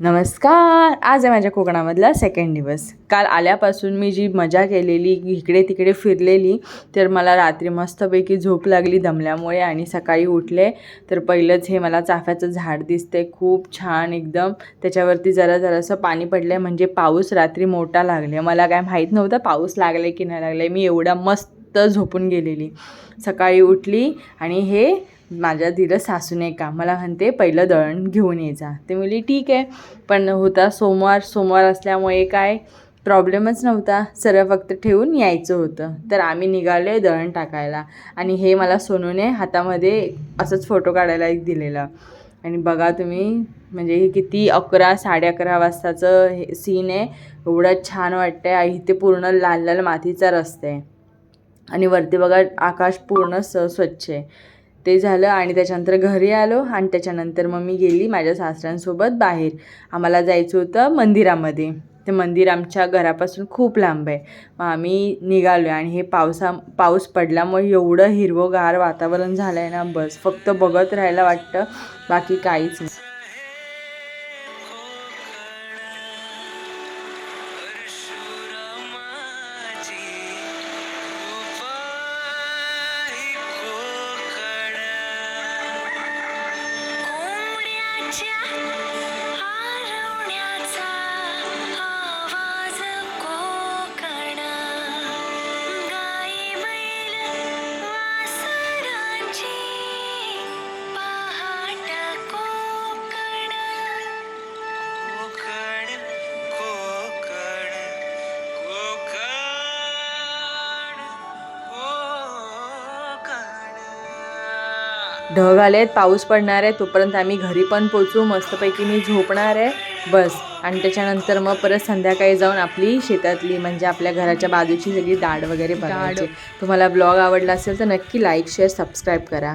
नमस्कार. आज आहे माझ्या कोकणामधला सेकंड दिवस. काल आल्यापासून मी जी मजा केलेली इकडे तिकडे फिरलेली तर मला रात्री मस्तपैकी झोप लागली दमल्यामुळे आणि सकाळी उठले. तर पहिलंच हे मला चाफ्याचं झाड दिसते खूप छान एकदम. त्याच्यावरती जरा जरासं पाणी पडलं म्हणजे पाऊस रात्री मोठा लागले मला काय माहीत नव्हतं पाऊस लागले की नाही लागले मी एवढा मस्त झोपून गेलेली. सकाळी उठली आणि हे माझ्या धीरज सासूने का? मला म्हणते पहिलं दळण घेऊन ये जा. ते मुली ठीक आहे. पण होता सोमवार सोमवार असल्यामुळे काय? प्रॉब्लेमच नव्हता. सरळ फक्त ठेवून यायचं होतं. तर आम्ही निघाले दळण टाकायला. आणि हे मला सोनूने हातामध्ये असंच फोटो काढायला एक दिलेला. आणि बघा तुम्ही म्हणजे हे किती अकरा साडे अकरा वाजताचं हे सीन आहे. एवढं छान वाटतं आहे इथे पूर्ण लाल लाल मातीचा रस्ता आहे. आणि वरती बघा आकाश पूर्ण स स्वच्छ आहे. ते झालं आणि त्याच्यानंतर घरी आलो आणि त्याच्यानंतर मग मी गेली माझ्या सासऱ्यांसोबत बाहेर. आम्हाला जायचं होतं मंदिरामध्ये. ते मंदिर आमच्या घरापासून खूप लांब आहे. मग आम्ही निघालो आणि हे पावसा पाऊस पडल्यामुळे एवढं हिरवंगार वातावरण झालं आहे ना बस. फक्त बघत राहायला वाटतं. बाकी काहीच नाही. ढग आलेत पाऊस पडणार आहे तोपर्यंत आम्ही घरी पण पोचू मस्तपैकी मी झोपणार आहे बस. आणि त्याच्यानंतर मग परत संध्याकाळी जाऊन आपली शेतातली म्हणजे आपल्या घराच्या बाजूची सगळी दाड वगैरे बघायची तुम्हाला ब्लॉग आवडला असेल तर नक्की लाईक शेअर सबस्क्राईब करा.